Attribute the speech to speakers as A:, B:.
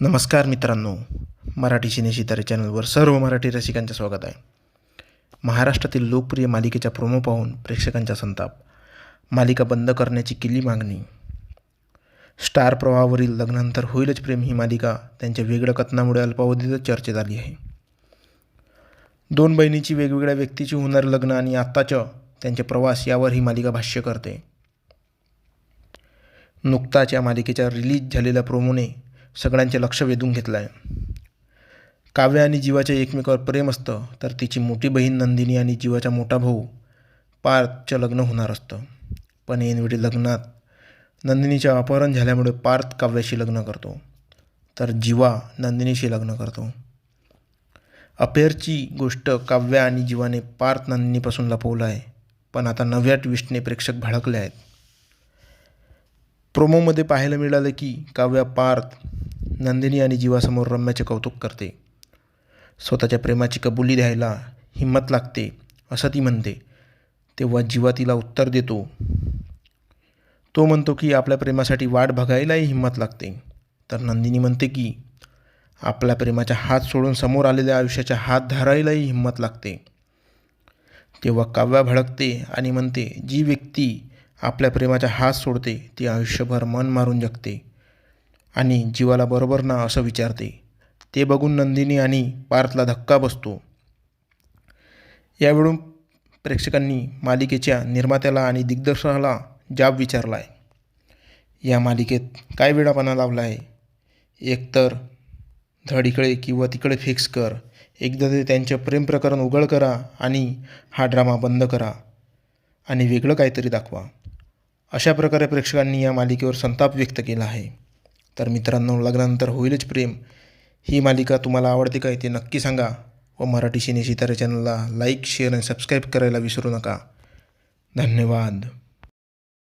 A: नमस्कार मित्रांनो मराठी सिने सितारे चॅनलवर सर्व मराठी रसिकांचे स्वागत आहे. महाराष्ट्रातील लोकप्रिय मालिकेच्या प्रोमो पाहून प्रेक्षकांचा संताप. मालिका बंद करण्याची केली मागणी. स्टार प्रवाहावरील लग्नानंतर होईलच प्रेम ही मालिका त्यांच्या वेगळ्या कथनामुळे अल्पावधीतच चर्चेत आली आहे. दोन बहिणीची वेगवेगळ्या व्यक्तीची होणारं लग्न आणि आत्ताचं त्यांचे प्रवास यावर ही मालिका भाष्य करते. नुकताच या मालिकेच्या रिलीज झालेल्या प्रोमोने सगळ्यांचे लक्ष वेधून घेतलं आहे. काव्य आणि जीवाचे एकमेकावर प्रेम असतं तर तिची मोठी बहीण नंदिनी आणि जीवाचा मोठा भाऊ पार्थचं लग्न होणार असतं. पण ऐनवेळी लग्नात नंदिनीचे अपहरण झाल्यामुळे पार्थ काव्याशी लग्न करतो तर जीवा नंदिनीशी लग्न करतो. अफेअरची गोष्ट काव्या आणि जीवाने पार्थ नंदिनीपासून लपवलं आहे पण आता नव्या ट्विस्टने प्रेक्षक भडकले आहेत. प्रोमोमध्ये पाहायला मिळालं की काव्या पार्थ नंदिनी आणि जीवासमोर रम्याचे कौतुक करते. स्वतःच्या प्रेमाची कबुली द्यायला हिंमत लागते असं ती म्हणते. तेव्हा जीवा तिला उत्तर देतो. तो म्हणतो की आपल्या प्रेमासाठी वाट बघायलाही हिंमत लागते. तर नंदिनी म्हणते की आपल्या प्रेमाच्या हात सोडून समोर आलेल्या आयुष्याच्या हात धरायलाही हिंमत लागते. तेव्हा काव्या भडकते आणि म्हणते जी व्यक्ती आपल्या प्रेमाचा हात सोडते ती आयुष्यभर मन मारून जगते. आणि जीवाला बरोबर ना असं विचारते. ते बघून नंदिनी आणि पार्थला धक्का बसतो. यावेळून प्रेक्षकांनी मालिकेच्या निर्मात्याला आणि दिग्दर्शकाला जाब विचारला आहे या मालिकेत काय वेळापणा लावला आहे एकतर धड इकडे किंवा तिकडे फिक्स कर. एकदा ते त्यांचं प्रेम प्रकरण उघड करा आणि हा ड्रामा बंद करा. आणि वेगळं काहीतरी दाखवा. अशा प्रकारे प्रेक्षकांनी या मालिकेवर संताप व्यक्त केला आहे. तर मित्रांनो लग्नानंतर होईलच प्रेम. ही मालिका तुम्हाला आवडते काय ते नक्की सांगा व मराठी सिने सितारे चॅनलला लाईक शेअर आणि सबस्क्राईब करायला विसरू नका. धन्यवाद.